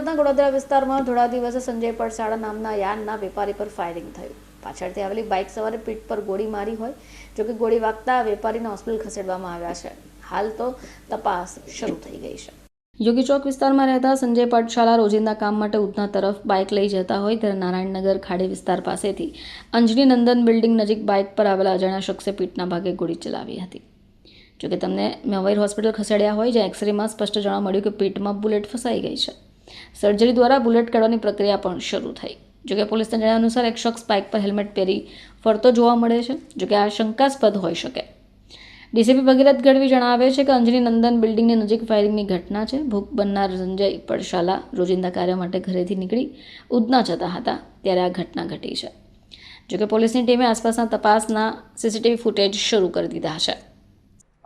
સુરતના વિસ્તારમાં થોડા દિવસે સંજય પડસાળા નામના યાનના વેપારી પર ફાયરિંગ થયું. પાછળથી આવેલી બાઇક સવારે પીઠ પર ગોળી મારી હોય જોકે ગોળી વાગતા વેપારીને હોસ્પિટલ ખસેડવામાં આવ્યા છે. હાલ તો તપાસ શરૂ થઈ ગઈ છે. યોગી ચોક વિસ્તારમાં રહેતા સંજય પાઠશાળા રોજિંદા કામ માટે ઉધના તરફ બાઇક લઈ જતા હોય ત્યારે નારાયણનગર ખાડી વિસ્તાર પાસેથી અંજની નંદન બિલ્ડિંગ નજીક બાઇક પર આવેલા અજાણ્યા શખ્સે પીઠના ભાગે ગોળી ચલાવી હતી. જોકે તમને મેવાઈર હોસ્પિટલ ખસેડ્યા હોય, જ્યાં એક્સરેમાં સ્પષ્ટ જાણવા મળ્યું કે પીઠમાં બુલેટ ફસાઈ ગઈ છે. સર્જરી દ્વારા બુલેટ કાઢવાની પ્રક્રિયા પણ શરૂ થઈ. જોકે પોલીસના જણાવ્યા અનુસાર એક શખ્સ બાઇક પર હેલ્મેટ પહેરી ફરતો જોવા મળે છે, જોકે આ શંકાસ્પદ હોઈ શકે. ડીસીપી ભગીરથ ગઢવી જણાવે છે કે અંજની નંદન બિલ્ડિંગની નજીક ફાયરિંગની ઘટના છે. ભૂખ બનનાર સંજય પડશાલા રોજિંદા કાર્ય માટે ઘરેથી નીકળી ઉધના જતા હતા, ત્યારે આ ઘટના ઘટી છે. જોકે પોલીસની ટીમે આસપાસના તપાસના સીસીટીવી ફૂટેજ શરૂ કરી દીધા છે.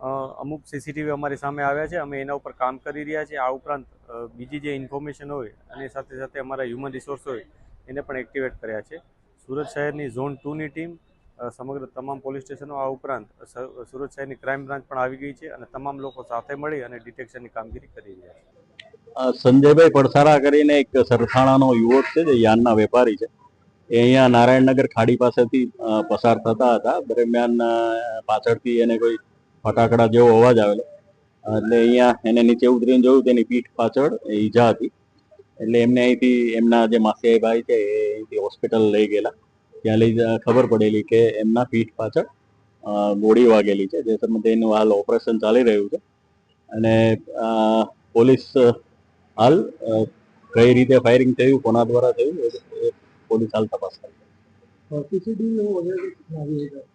અમુક સીસીટીવી અમારી સામે આવ્યા છે. અમે એના ઉપર કામ કરી રહ્યા છીએ. આ ઉપરાંત બીજી જે ઇન્ફોર્મેશન હોય અને સાથે સાથે અમારા હ્યુમન રિસોર્સ હોય, એને પણ એક્ટિવેટ કર્યા છે. સુરત શહેરની ઝોન ટુની ટીમ સમગ્ર તમામ પોલીસ સ્ટેશનો આ ઉપરાંત સુરત શહેરની ક્રાઇમ બ્રાન્ચ પણ આવી ગઈ છે અને તમામ લોકો સાથે મળી અને ડિટેક્શનની કામગીરી કરી રહ્યા છે. સંજયભાઈ પડસારા કરીને એક સરથાણાનો યુવક છે, જે યાનના વેપારી છે. એ અહીંયા નારાયણનગર ખાડી પાસેથી પસાર થતા હતા. દરમિયાન પાછળથી એને કોઈ ફટાકડા જેવો અવાજ આવેલો. એટલે અહીંયા એને નીચે ઉતરીને જોયું તેની પીઠ પાછળ ઈજા હતી. એટલે એમને અહીંથી એમના જે માસિયાઈ ભાઈ છે એ અહીંથી હોસ્પિટલ લઈ ગયેલા. ત્યાં લઈ ખબર પડેલી કે એમના પીઠ પાછળ ગોળી વાગેલી છે, જે સંબંધે હાલ ઓપરેશન ચાલી રહ્યું છે. અને પોલીસ હાલ કઈ રીતે ફાયરિંગ થયું, કોના દ્વારા થયું, એ પોલીસ હાલ તપાસ કરે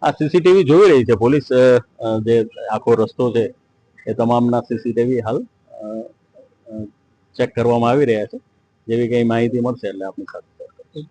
આ સીસીટીવી જોઈ રહી છે પોલીસ જે આખો રસ્તો છે એ તમામના સીસીટીવી હાલ ચેક કરવામાં આવી રહ્યા છે. જેવી કઈ માહિતી મળશે એટલે આપણી સાથે.